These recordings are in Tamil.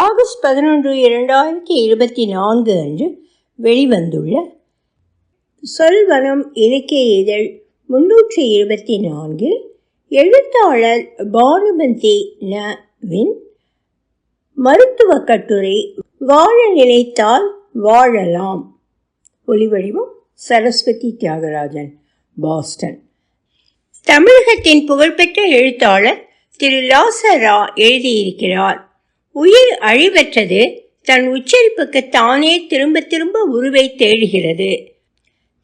ஆகஸ்ட் பதினொன்று இரண்டாயிரத்தி இருபத்தி நான்கு அன்று வெளிவந்துள்ள சொல்வனம் இலக்கிய இதழ் முன்னூற்றி இருபத்தி நான்கில் எழுத்தாளர் பானுமதி ந வின் மருத்துவ கட்டுரை வாழ நினைத்தால் வாழலாம். ஒளிவடிவம் சரஸ்வதி தியாகராஜன் பாஸ்டன். தமிழகத்தின் புகழ்பெற்ற எழுத்தாளர் திரு லாசரா எழுதியிருக்கிறார். உயிர் அழிவற்றது தன் உச்சரிப்புக்கு தானே திரும்ப திரும்ப உருவை தேடுகிறது.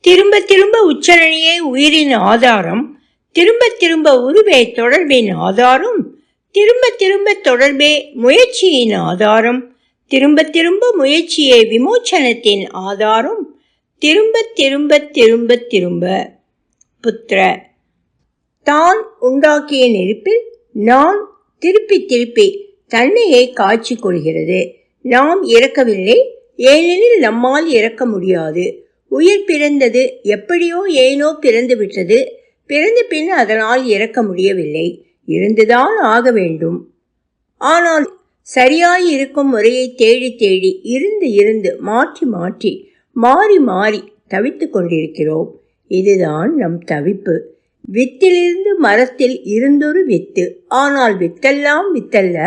திரும்ப திரும்ப உச்சரணையே உயிரின் ஆதாரம் திரும்ப திரும்ப உருவே தொடர்பின் ஆதாரம் திரும்ப திரும்ப தொடர்பே முயற்சியின் ஆதாரம் திரும்ப திரும்ப முயற்சியே விமோச்சனத்தின் ஆதாரம் திரும்ப திரும்ப திரும்ப திரும்ப. புத்திர தான் உண்டாக்கிய நெருப்பில் நான் திருப்பி திருப்பி தன்னையே காய்ச்சி கொள்கிறது நாம் இறக்கவில்லை ஏனெனில் நம்மால் இறக்க முடியாது. உயிர் பிறந்தது எப்படியோ ஏனோ பிறந்து விட்டது பிறந்த பின் அதனால் இறக்க முடியவில்லை. இருந்துதான் ஆக வேண்டும். ஆனால் சரியாய் இருக்கும் முறையை தேடி தேடி இருந்து இருந்து மாற்றி மாற்றி மாறி மாறி தவித்துக் கொண்டிருக்கிறோம். இதுதான் நம் தவிப்பு. வித்திலிருந்து மரத்தில் இருந்தொரு வித்து. ஆனால் வித்தெல்லாம் வித்தல்ல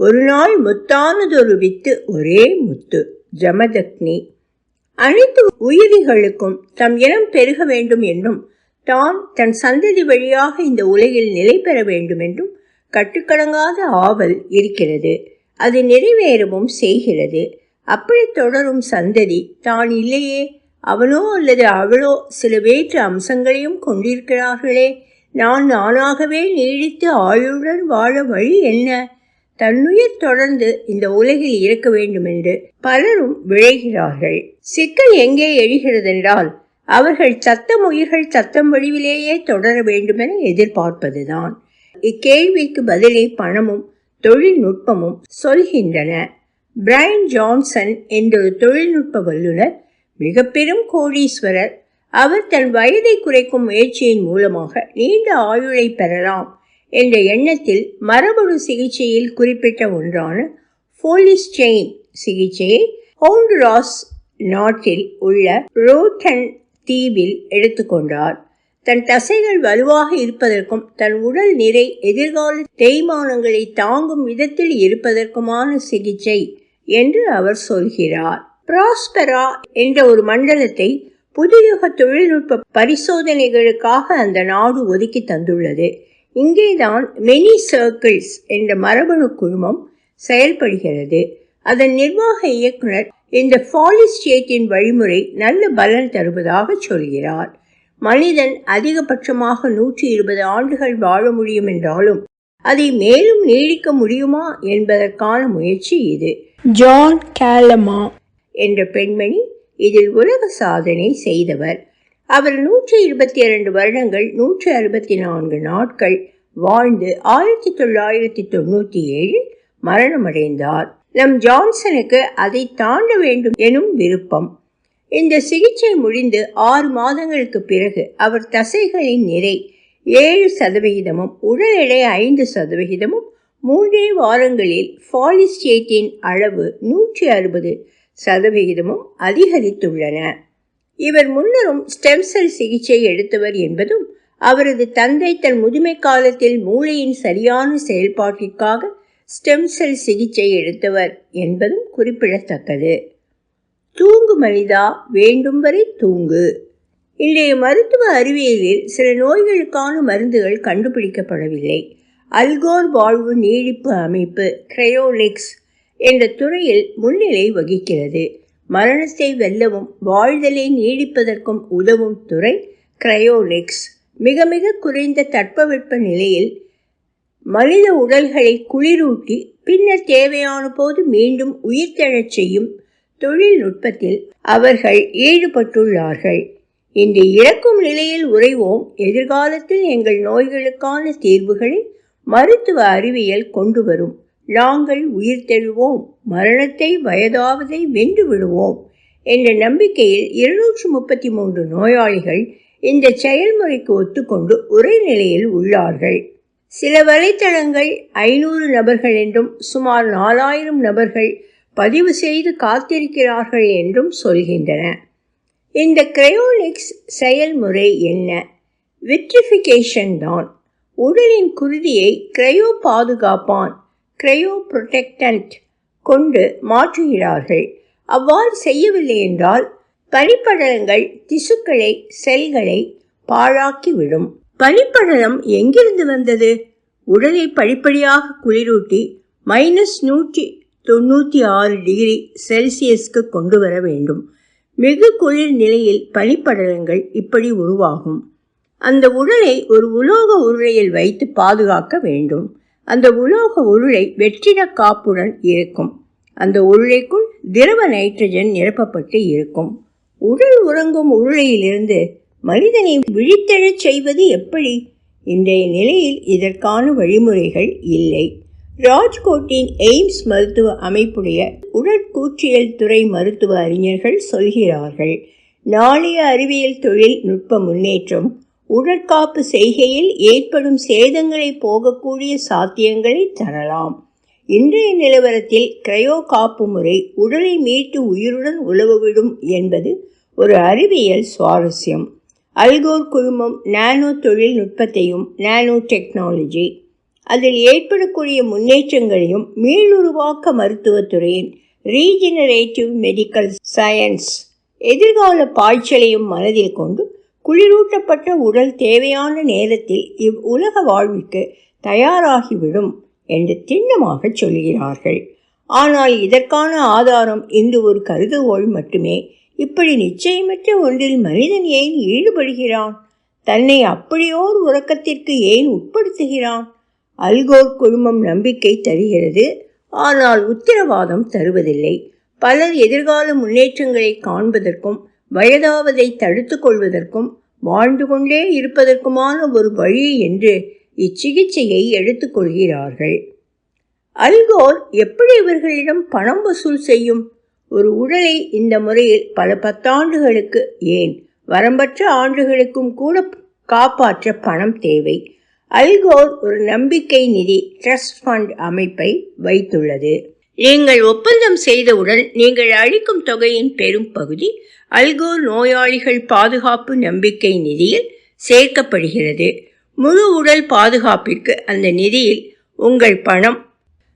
ஒரு நாள் முத்தானதொரு வித்து ஒரே முத்து ஜமதக்னி. அனைத்து உயிரிகளுக்கும் தம் இனம் பெருக வேண்டும் என்றும் தான் தன் சந்ததி வழியாக இந்த உலகில் நிலை பெற வேண்டும் என்றும் கட்டுக்கடங்காத ஆவல் இருக்கிறது. அது நிறைவேறவும் செய்கிறது. அப்படி தொடரும் சந்ததி தான் இல்லையே? அவனோ அல்லது அவளோ சில வேற்று அம்சங்களையும் கொண்டிருக்கிறார்களே. நான் நானாகவே நீடித்து ஆயுடன் வாழ வழி என்ன? தன்னுயிர் தொடர்ந்து இந்த உலகில் இருக்க வேண்டும் என்று பலரும் விழைகிறார்கள். சிக்கல் எங்கே எழுகிறதென்றால் அவர்கள் சத்தம் உயிர்கள் சத்தம் வடிவிலேயே தொடர வேண்டுமென எதிர்பார்ப்பதுதான். இக்கேள்விக்கு பதிலை பணமும் தொழில்நுட்பமும் சொல்கின்றன. பிரைன் ஜான்சன் என்ற தொழில்நுட்ப வல்லுநர் மிக பெரும் கோடீஸ்வரர் அவர் தன் வயதை குறைக்கும் முயற்சியின் மூலமாக நீண்ட ஆயுளை பெறலாம். என்ற எண்ணத்தில் மரபணு சிகிச்சையில் குறிப்பிட்ட ஒன்றான போலிஸ் செயின் சிகிச்சையை ஹோண்ட்ராஸ் நாட்டில் உள்ள ரோட்டன் தீவில் எடுத்துக்கொண்டார் தன் தசைகள் வலுவாக இருப்பதற்கும் தன் உடல் நிறை எதிர்கால தேய்மானங்களை தாங்கும் விதத்தில் இருப்பதற்குமான சிகிச்சை என்று அவர் சொல்கிறார். பிராஸ்பரா என்ற ஒரு மண்டலத்தை புதுயுக தொழில்நுட்ப பரிசோதனைகளுக்காக அந்த நாடு ஒதுக்கி தந்துள்ளது. இங்கேதான் மெனி சர்க்கிள்ஸ் என்ற மரபணு குழுமம் செயல்படுகிறது. அதன் நிர்வாக இயக்குனர் இந்த ஃபாலிஸ்டேட்டின் வழிமுறை நல்ல பலன் தருவதாக சொல்கிறார். மனிதன் அதிகபட்சமாக நூற்றி இருபது ஆண்டுகள் வாழ முடியும் என்றாலும் அதை மேலும் நீடிக்க முடியுமா என்பதற்கான முயற்சி இது. ஜான் கேலமா என்ற பெண்மணி இதில் உலக சாதனை செய்தவர். அவர் நூற்றி இருபத்தி இரண்டு வருடங்கள் நூற்றி அறுபத்தி நான்கு நாட்கள் வாழ்ந்து ஆயிரத்தி தொள்ளாயிரத்தி தொண்ணூற்றி ஏழில் மரணமடைந்தார். நம் ஜான்சனுக்கு அதை தாண்ட வேண்டும் எனும் விருப்பம். இந்த சிகிச்சை முடிந்து ஆறு மாதங்களுக்கு பிறகு அவர் தசைகளின் நிறை ஏழு சதவிகிதமும் உடல் எடை ஐந்து சதவிகிதமும் மூன்றே வாரங்களில் ஃபாலிஸ்டேட்டின் அளவு நூற்றி அறுபது சதவிகிதமும் அதிகரித்துள்ளன. இவர் முன்னரும் ஸ்டெம் செல் சிகிச்சை எடுத்தவர் என்பதும் அவரது தந்தை தன் முதுமை காலத்தில் மூளையின் சரியான செயல்பாட்டிற்காக ஸ்டெம் செல் சிகிச்சை எடுத்தவர் என்பதும் குறிப்பிடத்தக்கது. தூங்கு மனிதா வேண்டும் வரை தூங்கு. இன்றைய மருத்துவ அறிவியலில் சில நோய்களுக்கான மருந்துகள் கண்டுபிடிக்கப்படவில்லை. அல்கோர் வாழ்வு நீடிப்பு அமைப்பு கிரையோனிக்ஸ் என்ற துறையில் முன்னிலை வகிக்கிறது. மரணத்தை வெல்லவும் வாழ்தலை நீடிப்பதற்கும் உதவும் துறை கிரையோனிக்ஸ் மிக மிக குறைந்த தட்பவெப்ப நிலையில் மனித உடல்களை குளிரூட்டி பின்னர் தேவையான போது மீண்டும் உயிர்த்தெழச் செய்யும் தொழில்நுட்பத்தில் அவர்கள் ஈடுபட்டுள்ளார்கள். இன்று இறக்கும் நிலையில் உறைவோம். எதிர்காலத்தில் எங்கள் நோய்களுக்கான தீர்வுகளை மருத்துவ அறிவியல் கொண்டு வரும். நாங்கள் உயிர் தெழுவோம் மரணத்தை வயதாவதை வென்று விடுவோம் என்ற நம்பிக்கையில் இருநூற்று முப்பத்தி மூன்று நோயாளிகள் இந்த செயல்முறைக்கு ஒத்துக்கொண்டு ஒரே நிலையில் உள்ளார்கள். சில வலைத்தளங்கள் ஐநூறு நபர்கள் என்றும் சுமார் நாலாயிரம் நபர்கள் பதிவு செய்து காத்திருக்கிறார்கள் என்றும் சொல்கின்றன. இந்த கிரையோனிக்ஸ் செயல்முறை என்ன? விட்ரிஃபிகேஷன் தான். உடலின் குருதியை கிரையோ பாதுகாப்பான். கிரையோ புரொடெக்டன்ட் கொண்டு மாற்றுகிறார்கள். அவ்வாறு செய்யவில்லை என்றால் பனிப்படலங்கள் திசுக்களை செல்களை பாழாக்கிவிடும். பனிப்படலம் எங்கிருந்து வந்தது? உடலை படிப்படியாக குளிரூட்டி மைனஸ் நூற்றி தொண்ணூற்றி ஆறு டிகிரி செல்சியஸ்க்கு கொண்டு வர வேண்டும். மிகு குளிர் நிலையில் பனிப்படலங்கள் இப்படி உருவாகும். அந்த உடலை ஒரு உலோக உருளையில் வைத்து பாதுகாக்க வேண்டும். அந்த உலோக உருளை வெற்றிட காப்புடன் இருக்கும். அந்த உருளைக்குள் திரவ நைட்ரஜன் நிரப்பப்பட்டு இருக்கும். உடல் உறங்கும் உருளையிலிருந்து மனிதனை விழித்தெழச் செய்வது எப்படி? இன்றைய நிலையில் இதற்கான வழிமுறைகள் இல்லை. ராஜ்கோட்டின் எய்ம்ஸ் மருத்துவ அமைப்புடைய உடற்கூற்றியல் துறை மருத்துவ அறிஞர்கள் சொல்கிறார்கள் நாளைய அறிவியல் தொழில்நுட்ப முன்னேற்றம் உடற்காப்பு செய்கையில் ஏற்படும் சேதங்களை போகக்கூடிய சாத்தியங்களை தரலாம். இன்றைய நிலவரத்தில் கிரையோ காப்பு முறை உடலை மீட்டு உயிருடன் உழவுவிடும் என்பது ஒரு அறிவியல் சுவாரஸ்யம். அல்கோர் குழுமம் நானோ தொழில்நுட்பத்தையும் நானோ டெக்னாலஜி அதில் ஏற்படக்கூடிய முன்னேற்றங்களையும் மீளுருவாக்க மருத்துவத்துறையின் ரீஜெனரேட்டிவ் மெடிக்கல் சயின்ஸ் எதிர்கால பாய்ச்சலையும் மனதில் கொண்டு குளிரூட்டப்பட்ட உடல் தேவையான நேரத்தில் இவ் உலக வாழ்விற்கு தயாராகிவிடும் என்று திண்ணமாக சொல்கிறார்கள். ஆனால் இதற்கான ஆதாரம் இன்று ஒரு கருதுகோள் மட்டுமே. இப்படி நிச்சயமற்ற ஒன்றில் மனிதன் ஏன் ஈடுபடுகிறான்? தன்னை அப்படியோர் உறக்கத்திற்கு ஏன் உட்படுத்துகிறான்? அல்கோர் குழுமம் நம்பிக்கை தருகிறது ஆனால் உத்தரவாதம் தருவதில்லை. பலர் எதிர்கால முன்னேற்றங்களை காண்பதற்கும் வயதாவதை தடுத்து கொள்வதற்கும் வாழ்ந்து கொண்டே இருப்பதற்குமான ஒரு வழி என்று இச்சிகிச்சையை எடுத்துக்கொள்கிறார்கள் அல்கோர் எப்படி இவர்களிடம் பணம் வசூல் செய்யும்? ஒரு உடலை இந்த முறையில் பல பத்தாண்டுகளுக்கு ஏன் வரம்பற்ற ஆண்டுகளுக்கும் கூட காப்பாற்ற பணம் தேவை. அல்கோர் ஒரு நம்பிக்கை நிதி ட்ரஸ்ட் ஃபண்ட் அமைப்பை வைத்துள்ளது. நீங்கள் ஒப்பந்தம் செய்தவுடன் நீங்கள் அளிக்கும் தொகையின் பெரும் பகுதி அல்கோர் நோயாளிகள் பாதுகாப்பு நம்பிக்கை நிதியில் சேர்க்கப்படுகிறது. முழு உடல் பாதுகாப்பிற்கு அந்த நிதியில் உங்கள் பணம்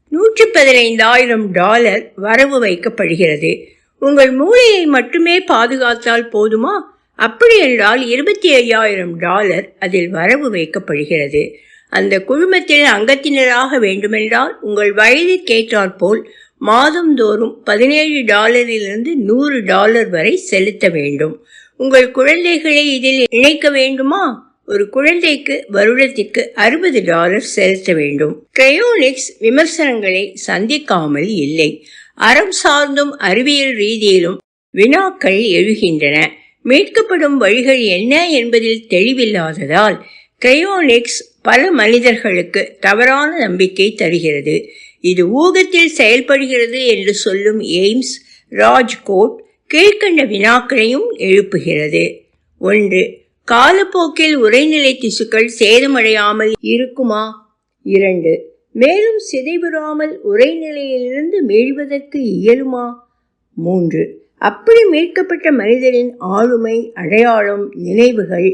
நூற்றி பதினைந்தாயிரம் டாலர் வரவு வைக்கப்படுகிறது. உங்கள் மூளையை மட்டுமே பாதுகாத்தால் போதுமா? அப்படி என்றால் இருபத்தி ஐயாயிரம் டாலர் அதில் வரவு வைக்கப்படுகிறது. அந்த குழுமத்தில் அங்கத்தினராக வேண்டுமென்றால் உங்கள் வயதிற்கேற்றாற்போல் மாதந்தோறும் பதினேழு டாலரிலிருந்து நூறு டாலர் வரை செலுத்த வேண்டும். உங்கள் குழந்தைகளை இதில் இணைக்க வேண்டுமா? ஒரு குழந்தைக்கு வருடத்திற்கு அறுபது டாலர் செலுத்த வேண்டும். கிரையோனிக்ஸ் விமர்சனங்களை சந்திக்காமல் இல்லை. அறம் சார்ந்தும் அறிவியல் ரீதியிலும் வினாக்கள் எழுகின்றன. மீட்கப்படும் வழிகள் என்ன என்பதில் தெளிவில்லாததால் கிரையோனிக்ஸ் பல மனிதர்களுக்கு தவறான நம்பிக்கை தருகிறது. இது ஊகத்தில் செயல்படுகிறது என்று சொல்லும் எய்ம்ஸ் ராஜ்கோட் கீழ்கண்ட வினாக்களையும் எழுப்புகிறது. ஒன்று காலப்போக்கில் உரைநிலை திசுக்கள் சேதமடையாமல் இருக்குமா? இரண்டு மேலும் சிதைவுறாமல் உரைநிலையிலிருந்து மீழ்வதற்கு இயலுமா? மூன்று அப்படி மீட்கப்பட்ட மனிதரின் ஆளுமை அடையாளம் நினைவுகள்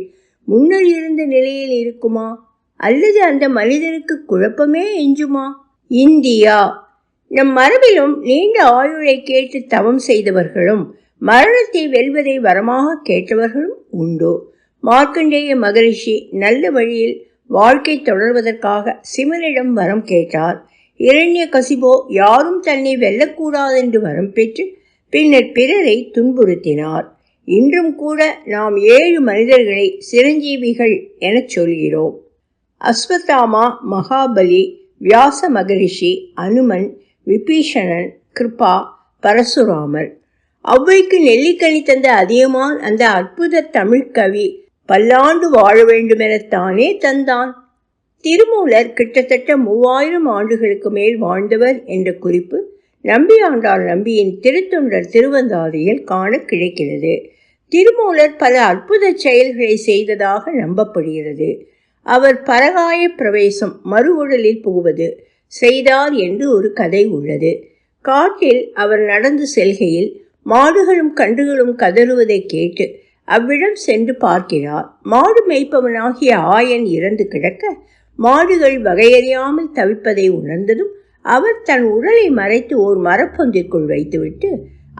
முன்னர் இருந்த நிலையில் இருக்குமா? அல்லது அந்த மனிதனுக்கு குழப்பமே எஞ்சுமா? இந்தியா. நம் மரபிலும் நீண்ட ஆயுளை கேட்டு தவம் செய்தவர்களும் மரணத்தை வெல்வதை வரமாக கேட்டவர்களும் உண்டு. மார்க்கண்டேய மகரிஷி நல்ல வழியில் வாழ்க்கை தொடர்வதற்காக சிவனிடம் வரம் கேட்டார். இரண்ய கசிபோ யாரும் தன்னை வெல்லக்கூடாதென்று வரம் பெற்று பின்னர் பிறரை துன்புறுத்தினார். இன்றும் கூட நாம் ஏழு மனிதர்களை சிரஞ்சீவிகள் எனச் சொல்கிறோம். அஸ்வத்தாமா மகாபலி வியாச மகரிஷி அனுமன் விபீஷணன் கிருபா பரசுராமர். அவ்வைக்கு நெல்லிக்கனி தந்த அதியமான் அந்த அற்புத தமிழ் கவி பல்லாண்டு வாழ வேண்டுமெனத்தானே தந்தான். திருமூலர் கிட்டத்தட்ட மூவாயிரம் ஆண்டுகளுக்கு மேல் வாழ்ந்தவர் என்ற குறிப்பு நம்பியாண்டார் நம்பியின் திருத்தொண்டர் திருவந்தாதியில் காண கிடைக்கிறது. திருமூலர் பல அற்புத செயல்களை செய்ததாக நம்பப்படுகிறது. அவர் பரகாய பிரவேசம் மறு உடலில் புகுவது செய்தார் என்று ஒரு கதை உள்ளது. காட்டில் அவர் நடந்து செல்கையில் மாடுகளும் கன்றுகளும் கதறுவதை கேட்டு அவ்விடம் சென்று பார்க்கிறார். மாடு மேய்ப்பவனாகிய ஆயன் இறந்து கிடக்க மாடுகள் வகையறியாமல் தவிப்பதை உணர்ந்ததும் அவர் தன் உடலை மறைத்து ஓர் மரப்பொந்திற்குள் வைத்துவிட்டு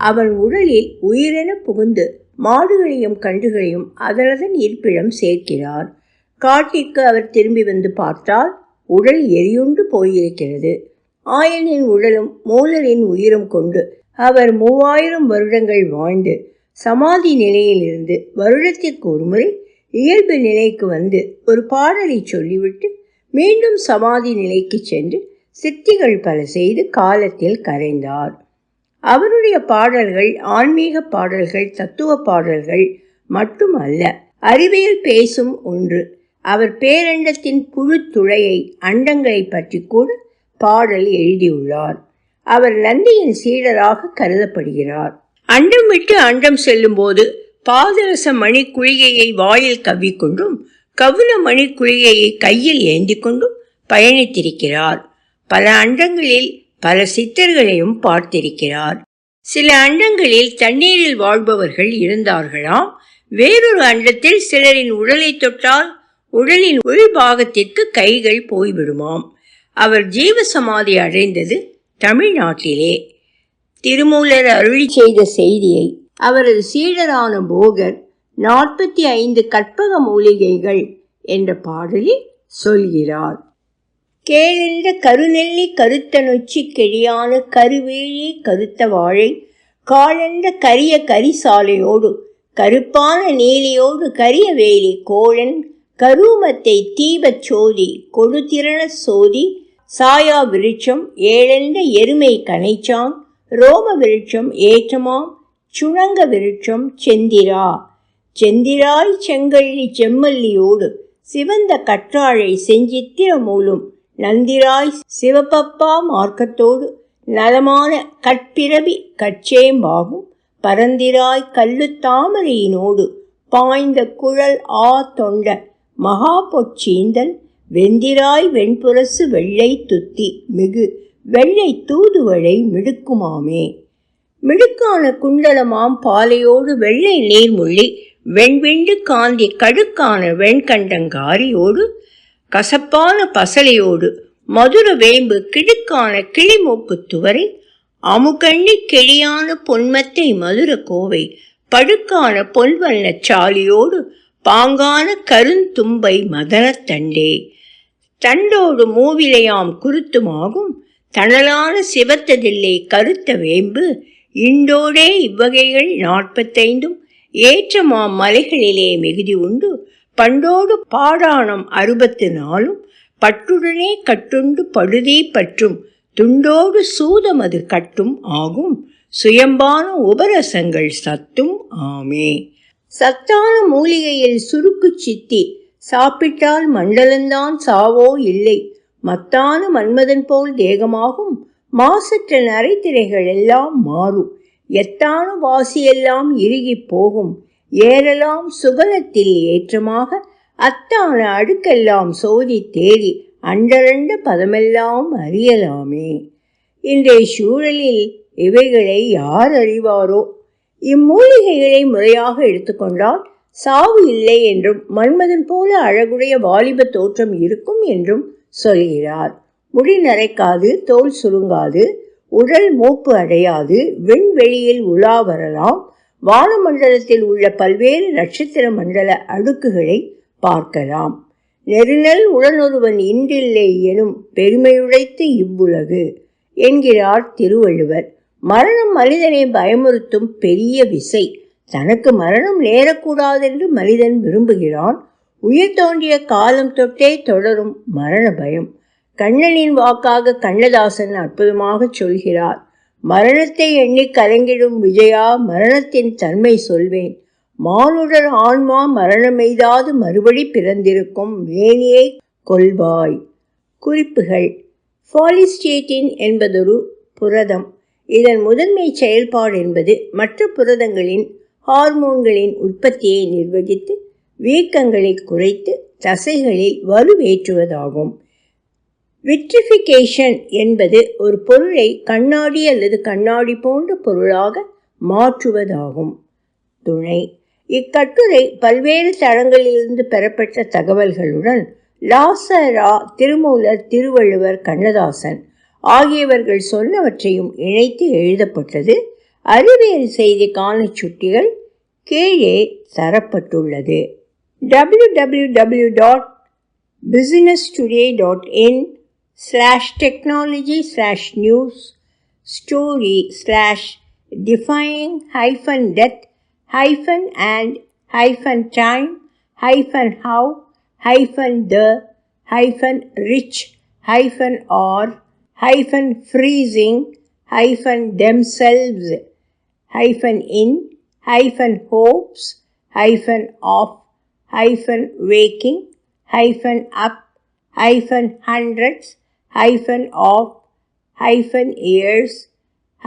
அவன் உடலில் உயிரென புகுந்து மாடுகளையும் கன்றுகளையும் அதனதன் இருப்பிடம் சேர்க்கிறார். காட்டிற்கு அவர் திரும்பி வந்து பார்த்தால் உடல் எரியுண்டு போயிருக்கிறது. ஆயனின் உடலும் மூலரின் உயிரும் கொண்டு அவர் மூவாயிரம் வருடங்கள் வாழ்ந்து சமாதி நிலையிலிருந்து வருடத்திற்கு ஒருமுறை இயல்பு நிலைக்கு வந்து ஒரு பாடலை சொல்லிவிட்டு மீண்டும் சமாதி நிலைக்கு சென்று சித்திகள் பல செய்து காலத்தில் கரைந்தார். அவருடைய பாடல்கள் ஆன்மீக பாடல்கள் தத்துவ பாடல்கள் மட்டுமல்ல அறிவியல் பேசும் ஒன்று. அவர் பேரண்டத்தின் புழு துளையை அண்டங்களை பற்றி கூட பாடல் எழுதியுள்ளார். அவர் நந்தியின் சீடராக கருதப்படுகிறார். அண்டம் விட்டு அண்டம் செல்லும்போது பாதரச மணி குளிகையை வாயில் கவ்விக்கொண்டும் கவுன மணி குளிகையை கையில் ஏந்தி கொண்டும் பயணித்திருக்கிறார். பல அண்டங்களில் பல சித்தர்களையும் பார்த்திருக்கிறார். சில அண்டங்களில் தண்ணீரில் வாழ்பவர்கள் இருந்தார்களாம். வேறொரு அண்டத்தில் சிலரின் உடலை தொட்டால் உடலின் உள்பாகத்திற்கு கைகள் போய்விடுமாம். அவர் ஜீவ சமாதி அடைந்தது தமிழ்நாட்டிலே. திருமூலர் அருளி செய்த செய்தியை அவரது சீடரான போகர் நாற்பத்தி ஐந்து கற்பக மூலிகைகள் என்ற பாடலில் சொல்கிறார். கேளென்ற கருநெல்லி கருத்த நொச்சி கெடியான கருவேழி கருத்த வாழை காலென்ற கரிய கரிசாலையோடு கருப்பான நீலியோடு கரிய வேலி கோழன் கருமத்தை தீபச் சோதி கொடுதிரண சோதி சாயா விருட்சம் ஏழெந்த எருமை கனைச்சாம் ரோம விருட்சம் ஏற்றமாம் சுணங்க விருட்சம் செந்திரா. செந்திராய் செங்கள்ளி செம்மல்லியோடு சிவந்த கற்றாழை செஞ்சித்திர மூலும் நந்திராய் சிவப்பப்பா மார்க்கத்தோடு நலமான கற்பிறவி கச்சேம்பாகும் பரந்திராய் கல்லு தாமரையினோடு பாய்ந்த குழல் ஆ தொண்ட மகா பொச்சீந்தன் வெந்திராய் வெண்புரசு வெள்ளை துத்தி மிகு வெள்ளை தூதுவளை மிடுக்குமாமே. மிடுக்கான குண்டலமாம் பாலையோடு வெள்ளை நீர்முள்ளி வெண்விண்டு காந்தி கடுக்கான வெண்கண்டங்காரியோடு கசப்பான பசலையோடு மதுர வேம்பு கிடுக்கான கிளிமூக்கு துவரை அமுகண்ணி கிளியான பொன்மத்தை மதுர கோவை படுக்கான பொன்வண்ண சாலியோடு பாங்கான கருந்தும்பை மதனத்தண்டே தண்டோடு மூவிலையாம் குருத்துமாகும் தணலான சிவத்ததில்லை கருத்த வேம்பு இண்டோடே இவ்வகைகள் நாற்பத்தைந்தும் ஏற்றமாம் மலைகளிலே மிகுதி உண்டு பண்டோடு பாடாணம் அறுபத்து நாளும் பட்டுடனே கட்டுண்டு படுதே பற்றும் துண்டோடு சூதமது கட்டும் ஆகும் சுயம்பான உபரசங்கள் சத்தும் ஆமே. சத்தான மூலிகையில் சுருக்கு சித்தி. சாப்பிட்டால் மண்டலந்தான் சாவோ இல்லை. மத்தான மன்மதன் போல் தேகமாகும். மாசற்ற நரைத்திரைகள் எல்லாம் மாறும். எத்தான வாசியெல்லாம் இறுகி போகும். ஏறலாம் சுகலத்தில் ஏற்றமாக அத்தான அடுக்கெல்லாம் சோதி தேடி அண்டரண்ட பதமெல்லாம் அறியலாமே. இன்றைய சூழலில் இவைகளை யார் அறிவாரோ? இம்மூலிகைகளை முறையாக எடுத்துக்கொண்டால் சாவு இல்லை என்றும் மன்மதன் போல அழகுடைய வாலிப தோற்றம் இருக்கும் என்றும் சொல்கிறார். முடி நரைக்காது தோல் சுருங்காது உடல் மூப்பு அடையாது விண்வெளியில் உலா வரலாம் வானமண்டலத்தில் உள்ள பல்வேறு நட்சத்திர மண்டல அடுக்குகளை பார்க்கலாம். நெருநல் உடனொருவன் இன்றில்லை எனும் பெருமையுடைத்து இவ்வுலகு என்கிறார் திருவள்ளுவர். மரணம் மனிதனை பயமுறுத்தும் பெரிய விசை. தனக்கு மரணம் நேரக்கூடாதென்று மனிதன் விரும்புகிறான். உயிர் தோன்றிய காலம் தொட்டே தொடரும் மரண பயம். கண்ணனின் வாக்காக கண்ணதாசன் அற்புதமாக சொல்கிறார். மரணத்தை எண்ணி கலங்கிடும் விஜயா மரணத்தின் தன்மை சொல்வேன். மானுடர் ஆன்மா மரணமெய்தாது மறுபடி பிறந்திருக்கும் மேனியை கொள்வாய். குறிப்புகள். ஃபாலிஸ்டேட்டின் என்பதொரு புரதம். இதன் முதன்மை செயல்பாடு என்பது மற்ற புரதங்களின் ஹார்மோன்களின் உற்பத்தியை நிர்வகித்து வீக்கங்களை குறைத்து தசைகளில் வலுவேற்றுவதாகும். விட்ரிஃபிகேஷன் என்பது ஒரு பொருளை கண்ணாடி அல்லது கண்ணாடி போன்ற பொருளாக மாற்றுவதாகும். துணை. இக்கட்டுரை பல்வேறு தளங்களிலிருந்து பெறப்பட்ட தகவல்களுடன் லாசரா திருமூலர் திருவள்ளுவர் கண்ணதாசன் ஆகியவர்கள் சொன்னவற்றையும் இணைத்து எழுதப்பட்டது. அறிவியல் செய்திக்கான சுட்டிகள் கீழே தரப்பட்டுள்ளது. W W W dot business today dot in slash technology slash news story slash defining hyphen death hyphen and hyphen time hyphen how hyphen the hyphen rich hyphen are hyphen freezing hyphen themselves hyphen in hyphen hopes hyphen off hyphen waking hyphen up hyphen hundreds hyphen of hyphen years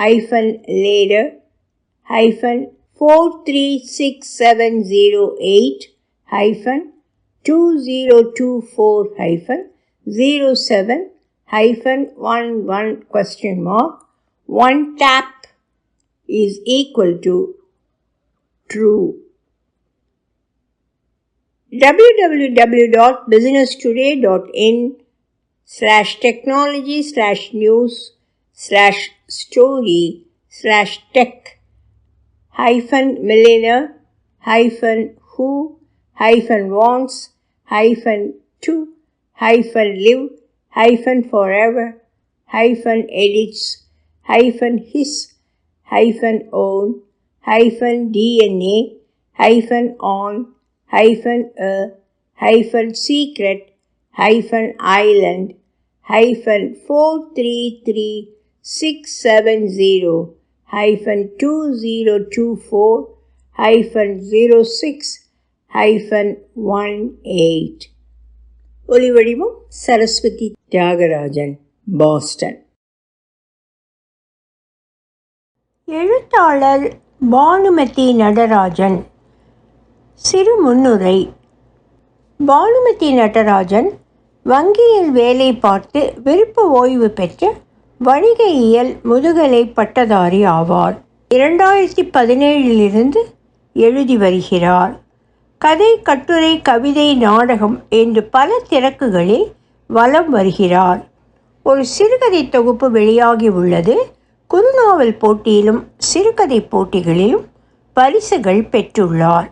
hyphen later hyphen 436708 hyphen 2024 hyphen 07 hyphen 11 question mark. 1 tap is equal to true. www.businesstoday.in slash technology slash news slash story slash tech hyphen millionaire hyphen who hyphen wants hyphen to hyphen live hyphen forever hyphen edits hyphen his hyphen own hyphen DNA hyphen on hyphen a hyphen secret hyphen island hyphen 433670 hyphen 2024 hyphen 06 hyphen 18 ஒலிவடிவம் சரஸ்வதி தியாகராஜன் பாஸ்டன். எழுத்தாளர் பானுமதி நடராஜன். சிறு முன்னுரை. பானுமதி நடராஜன் வங்கியில் வேலை பார்த்து விருப்ப ஓய்வு பெற்று வணிகையியல் முதுகலை பட்டதாரி ஆவார். இரண்டாயிரத்தி பதினேழிலிருந்து எழுதி வருகிறார். கதை கட்டுரை கவிதை நாடகம் என்று பல திறக்குகளில் வலம் வருகிறார். ஒரு சிறுகதை தொகுப்பு வெளியாகி உள்ளது குறுநாவல் போட்டியிலும் சிறுகதை போட்டிகளிலும் பரிசுகள் பெற்றுள்ளார்.